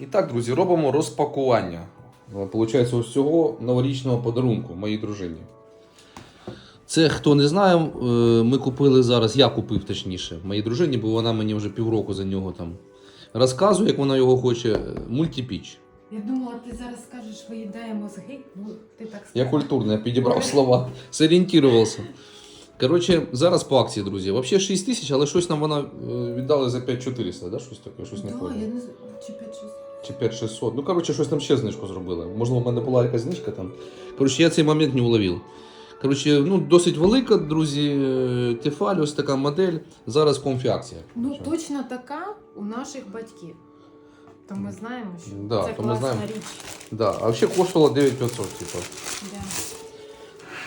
І так, друзі, робимо розпакування. Е, Получається, ось цього новорічного подарунку моїй дружині. Це хто не знає, е, ми купили зараз, я купив точніше, моїй дружині, бо вона мені вже півроку за нього там розказує, як вона його хоче. е, Мультипіч. Я думала, ти зараз скажеш, виїдає мозги. Ну, ти так Я культурно я підібрав слова, зорієнтувався. Коротше, зараз по акції, друзі. Взагалі 6 тисяч, але щось нам вона віддали за 5400, да? щось таке, щось не Да, я не знаю, чи 5-6. Чи 5600. Ну, коротше, щось там ще знижку зробили. Можливо, в мене була якась знижка там. Коротше, я цей момент не уловив. Коротше, ну, досить велика, друзі. е, Тефаль, ось така модель. Зараз конфі-акція. Ну, точно така у наших батьків. То ми знаємо, що Да, це то ми знаємо. річ. Да. А взагалі коштувало 9500, типу. Да.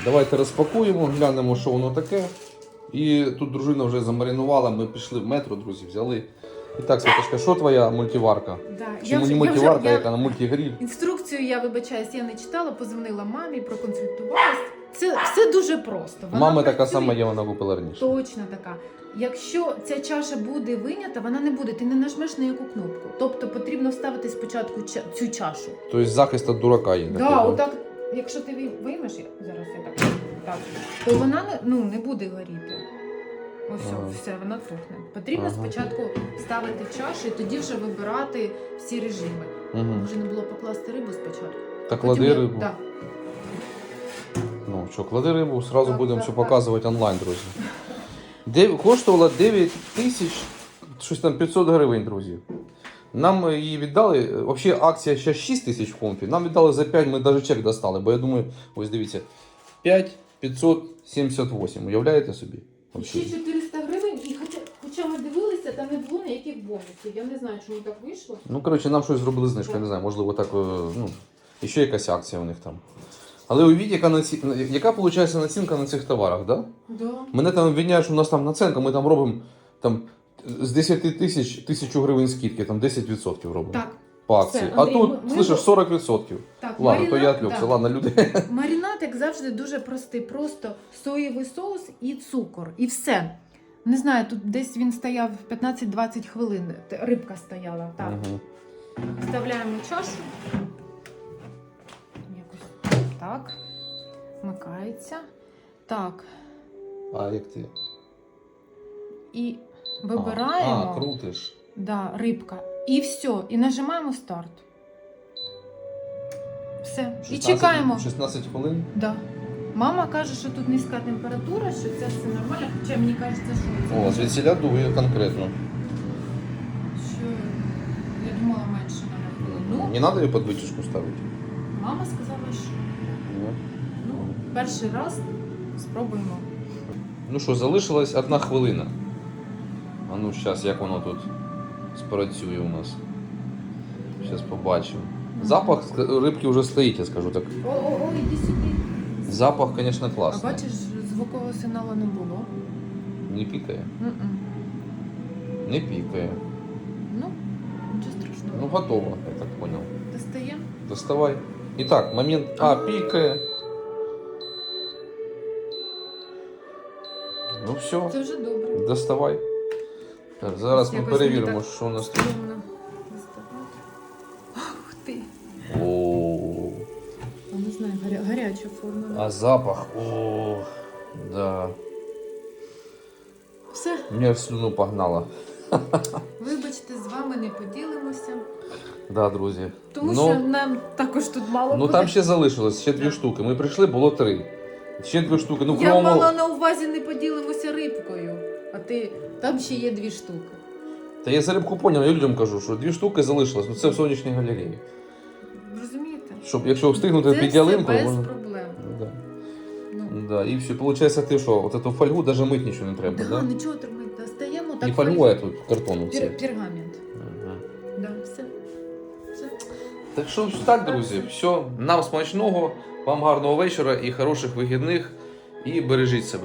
Давайте розпакуємо, глянемо, що воно таке. І тут дружина вже замаринувала, ми пішли в метро, друзі, взяли. І так, Святочка, що твоя мультиварка? Да. Чи Я не мультиварка, я- яка на мультигріль? Інструкцію я вибачаюсь, я не читала, позвонила мамі, проконсультувалась. Це все дуже просто. Вона Мама така сама є, вона купила раніше. Точно така. Якщо ця чаша буде винята, вона не буде, ти не нажмеш на яку кнопку. Тобто потрібно вставити спочатку ча- цю чашу. Тобто захист від дурака є. такий, Да, отак, якщо ти ви- виймеш, я зараз я так, так, то вона не, ну, не буде горіти. Ось Ага. все, вона тухне. Потрібно Ага. спочатку ставити чашу і тоді вже вибирати всі режими. Угу. Може не було покласти рибу спочатку. Потім клади я- рибу. Да. Ну що, клади рибу, сразу Так, будемо все показувати онлайн, друзі. Дев... Коштувала 9 тисяч, щось там 500 гривень, друзі. Нам її віддали, е, взагалі акція ще 6 тисяч в комфі. Нам віддали за 5, ми навіть чек достали, бо я думаю, ось дивіться, 5 578, уявляєте собі? Ще 400 гривень, і хоча, хоча ми дивилися, там не було ніяких бонусів. Я не знаю, чому так вийшло. Ну, коротше, нам щось зробили знижку, я не знаю, можливо, так, е, ну, і ще якась акція у них там. Але уявіть, яка, наці... яка виходить націнка на цих товарах, да? Да. Мене там обвиняють, що у нас там націнка, ми там робимо там, з 10 тисяч тисячу гривень скидки, там 10% робимо Так, по акції. все, а тут, ми- ми- слышиш, 40%. так. Ладно, то я отвлекся, да. ладно, люди. Маринад, як завжди, дуже простий. Просто соєвий соус і цукор. І все. Не знаю, тут десь він стояв 15-20 хвилин. Рибка стояла. Так. Мгм. Вставляємо чашу. Якось так. Вмикається. Так. А як ти? І вибираємо А, крутиш. да, рибка. І все. І нажимаємо старт. Все. І 16 чекаємо. 16 хвилин. Да. Мама каже, що тут низька температура, що це все нормально, хоча мені кажеться, що це О, звідсіля дує конкретно. що я думала менше на хвилину. Не треба її під витяжку ставити. Мама сказала, що Ні. ну, перший раз спробуємо. Ну що, залишилась одна хвилина. А ну зараз, як воно тут спрацює у нас. Зараз побачимо. Запах рибки вже стоїть, я скажу так. О, о, о, іди сюди. Запах, звісно, А класний. бачиш, звукового сигналу не було. Не пікає. М-м. Не пікає. Ну, нічого страшного. Ну, готово, я так понял. Достаємо. Доставай. І так, момент. А, пікає. Ну все, Це вже добре. доставай. Так, зараз ми Якось мені перевіримо, так що у нас тут. Стрімно доставати. Ух ти. Гаряча форма. а запах. О, да. Все. Мне в слюну погнало. Вибачте, з вами не поділимося. Да, друзі. Тому ну, що нам також тут мало ну буде. там ще залишилось, ще дві штуки. Ми прийшли, було три. Ще дві штуки. Ну, Я мала на увазі не поділимося рибкою, а ти там ще є дві штуки. Та я за рибку поняв, я людям кажу, що дві штуки залишилось. Ну це в сонячній галереї. Розумієте? Щоб якщо встигнути Це під ялинку, без можна. Ну, да. І все, виходить, ти що, от эту фольгу даже мить нічого не треба, да, да? нічого тримати. Достаємо так. Не фольгу, а тут картону. Пер- пергамент. Ага. Да, все. все. Так що так, друзі, все. Нам смачного, вам гарного вечора і хороших вихідних. І бережіть себе.